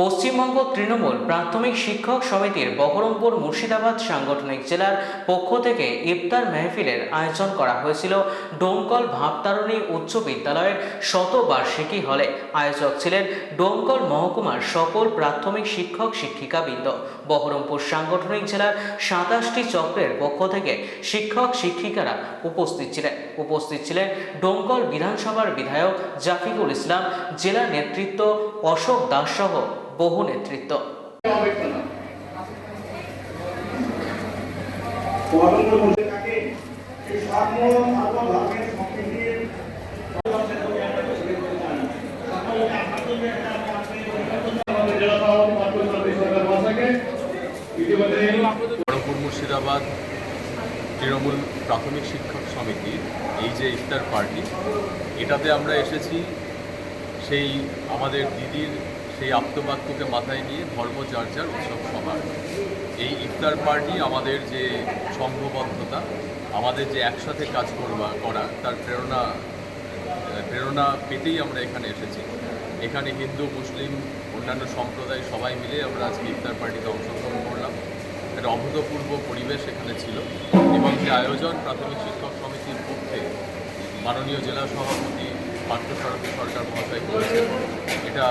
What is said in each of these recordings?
পশ্চিমবঙ্গ তৃণমূল প্রাথমিক শিক্ষক সমিতির বহরমপুর মুর্শিদাবাদ সাংগঠনিক জেলার পক্ষ থেকে ইফতার মেহফিলের আয়োজন করা হয়েছিল। ডোমকল ভাবতারণী উচ্চ বিদ্যালয়ের শতবার্ষিকী হলে আয়োজক ছিলেন ডোমকল মহকুমার সকল প্রাথমিক শিক্ষক শিক্ষিকাবৃন্দ। বহরমপুর সাংগঠনিক জেলার সাতাশটি চক্রের পক্ষ থেকে শিক্ষক শিক্ষিকারা উপস্থিত ছিলেন। উপস্থিত ছিলেন ডোমকল বিধানসভার বিধায়ক জাফিকুল ইসলাম, জেলা নেতৃত্ব অশোক দাস সহ বহু নেতৃত্ব। বড়পুর মুর্শিদাবাদ তৃণমূল প্রাথমিক শিক্ষক সমিতির এই যে ইফতার পার্টি, এটাতে আমরা এসেছি। সেই আমাদের দিদির সেই আপ্তবাক্যকে মাথায় নিয়ে ধর্ম উৎসব সভার এই ইফতার পার্টি আমাদের যে সংঘবদ্ধতা, আমাদের যে একসাথে কাজ করবা, করা, তার প্রেরণা প্রেরণা পেতেই আমরা এখানে এসেছি। এখানে হিন্দু, মুসলিম, অন্যান্য সম্প্রদায় সবাই মিলে আমরা আজকে ইফতার পার্টিতে অংশগ্রহণ করলাম। একটা অভূতপূর্ব পরিবেশ এখানে ছিল এবং যে আয়োজন প্রাথমিক শিক্ষক সমিতির পক্ষে মাননীয় জেলা সভাপতি পার্থসারথী সরকার মহাশয় করেছেন, এটা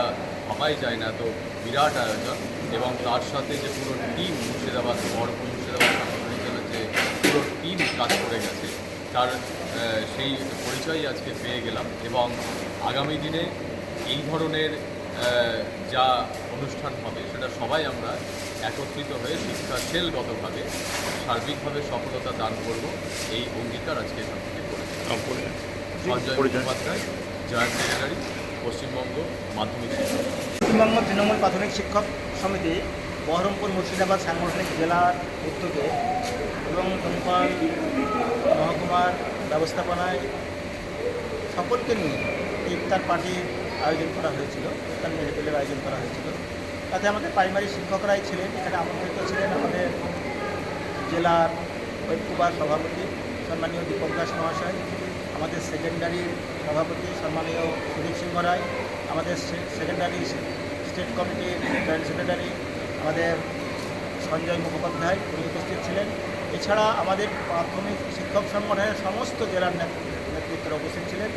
ভাবাই যায় না তো বিরাট আয়োজন এবং তার সাথে যে পুরো টিম মুর্শিদাবাদ বহরমপুর মুর্শিদাবাদ সাংগঠনিক জেলার যে পুরো টিম কাজ করে গেছে তার সেই পরিচয় আজকে পেয়ে গেলাম এবং আগামী দিনে এই ধরনের যা অনুষ্ঠান হবে সেটা সবাই আমরা একত্রিত হয়ে শিক্ষা সেলগতভাবে সার্বিকভাবে সফলতা দান করব এই অঙ্গীকার আজকে এখান থেকে করেছি। সঞ্জয় মুখোপাধ্যায় জয়েন্ট সেক্রেটারি পশ্চিমবঙ্গ মাধ্যমিক শিক্ষক। পশ্চিমবঙ্গ তৃণমূল প্রাথমিক শিক্ষক সমিতি বহরমপুর মুর্শিদাবাদ সাংগঠনিক জেলার উদ্যোগে এবং দমকল মহকুমার ব্যবস্থাপনায় সকলকে নিয়ে ইফতার পার্টির আয়োজন করা হয়েছিল, ইফতার মেহফিলের আয়োজন করা হয়েছিল। তাতে আমাদের প্রাইমারি শিক্ষকরাই ছিলেন এখানে আমন্ত্রিত ছিলেন আমাদের জেলার ঐক্যবার সভাপতি সম্মানীয় দীপক দাস মহাশয়, আমাদের সেকেন্ডারির সভাপতি সম্মানীয় সুদীপ সিংহ রায় আমাদের সেকেন্ডারি স্টেট কমিটির জয়েন্ট সেক্রেটারি আমাদের সঞ্জয় মুখোপাধ্যায় উনি উপস্থিত ছিলেন। এছাড়া আমাদের প্রাথমিক শিক্ষক সংগঠনের সমস্ত জেলার নেত- নেতৃত্বরা উপস্থিত ছিলেন।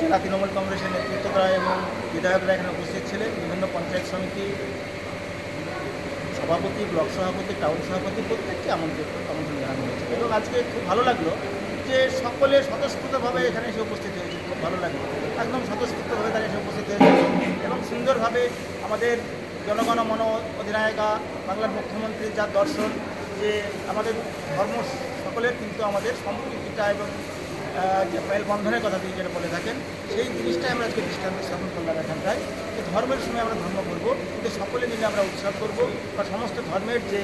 জেলা তৃণমূল কংগ্রেসের নেতৃত্বরা এবং বিধায়করা এখানে উপস্থিত ছিলেন। বিভিন্ন পঞ্চায়েত সমিতি, সভাপতি, ব্লক সভাপতি, টাউন সভাপতি প্রত্যেককে আমন্ত্রিত আমন্ত্রণ জানানো হয়েছে। এবং আজকে খুব ভালো লাগল যে সকলে স্বতঃস্ফূর্তভাবে এখানে এসে উপস্থিত হয়েছে, খুব ভালো লাগে। একদম স্বতঃস্ফূর্তভাবে তারা এসে উপস্থিত হয়েছে এবং সুন্দরভাবে আমাদের জনগণ মন অধিনায়িকা, বাংলার মুখ্যমন্ত্রীর যার দর্শন, যে আমাদের ধর্ম সকলের কিন্তু আমাদের সম্পৃক্তিটা এবং যে বন্ধনের কথা তিনি যেটা বলে থাকেন সেই জিনিসটাই আমরা আজকে দৃষ্টান্ত স্থাপন করলাম এখানটায় যে ধর্মের সময় আমরা ধর্ম করব কিন্তু সকলে মিলে আমরা উৎসব করব বা সমস্ত ধর্মের যে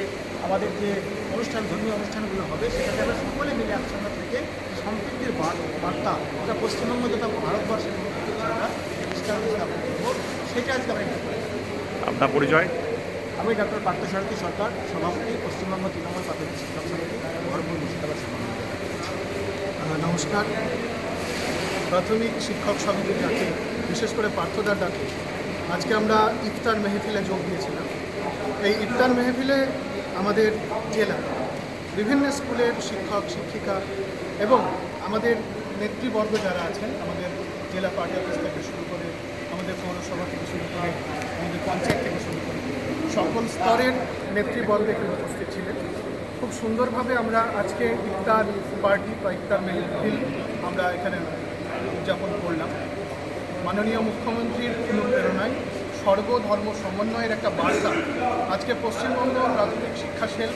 আমাদের যে অনুষ্ঠান ধর্মীয় অনুষ্ঠানগুলো হবে সেটাতে আমরা সকলে মিলে একসঙ্গে থেকে সম্প্রীতির বার- বার্তা ওটা পশ্চিমবঙ্গ যেটা ভারতবর্ষের মধ্যে আমরা দৃষ্টান্ত স্থাপন করব সেটা আজকে আমরা আপনার পরিচয়? আমি ডক্টর পার্থসারথী সরকার সভাপতি পশ্চিমবঙ্গ তৃণমূল প্রাথমিক শিক্ষক সমিতি ভরপুর মুর্শিদাবাদ সভাপতি। নমস্কার। প্রাথমিক শিক্ষক সমিতির ডাকে, বিশেষ করে পার্থদার ডাকে, আজকে আমরা ইফতার মেহফিলে যোগ দিয়েছিলাম। এই ইফতার মেহফিলে আমাদের জেলা, বিভিন্ন স্কুলের শিক্ষক, শিক্ষিকা এবং আমাদের নেতৃবর্গ যারা আছেন, আমাদের জেলা পার্টি অফিস থেকে শুরু করে আমাদের পৌরসভা থেকে শুরু করে, আমাদের পঞ্চায়েত থেকে শুরু করে, সকল স্তরের নেতৃবর্গ এখানে উপস্থিত ছিলেন। খুব সুন্দরভাবে আমরা আজকে ইফতার পার্টি বা ইফতার মেহফিল আমরা এখানে উদযাপন করলাম। মাননীয় মুখ্যমন্ত্রীর অনুপ্রেরণায় সর্বধর্ম সমন্বয়ের একটা বার্তা আজকে পশ্চিমবঙ্গ প্রাথমিক শিক্ষা সেল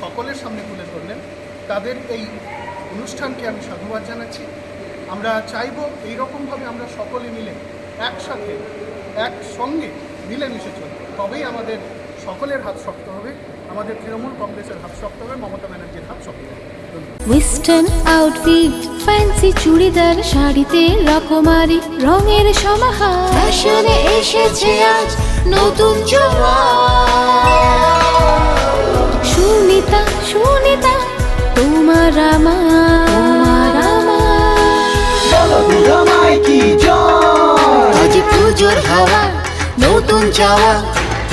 সকলের সামনে তুলে ধরলেন। তাদের এই অনুষ্ঠানকে আমি সাধুবাদ জানাচ্ছি। আমরা চাইব এইরকমভাবে আমরা সকলে মিলে একসাথে, একসঙ্গে মিলেমিশে চলব তবেই আমাদের সকলের হাত শক্ত হবে। আমাদের তৃণমূল কংগ্রেসের হাত শক্ত হবে মমতা ব্যানার্জির হাত শক্ত হবে। ওয়েস্টার্ন আউটফিট ফ্যান্সি চুড়িদার শাড়িতে রকমারি রঙের সমাহার। ফ্যাশনে এসেছে আজ নতুন সুনিতা সুনিতা তোমার আমার। তোমার আমার। আজ পুজোর হাওয়া নতুন চাওয়া।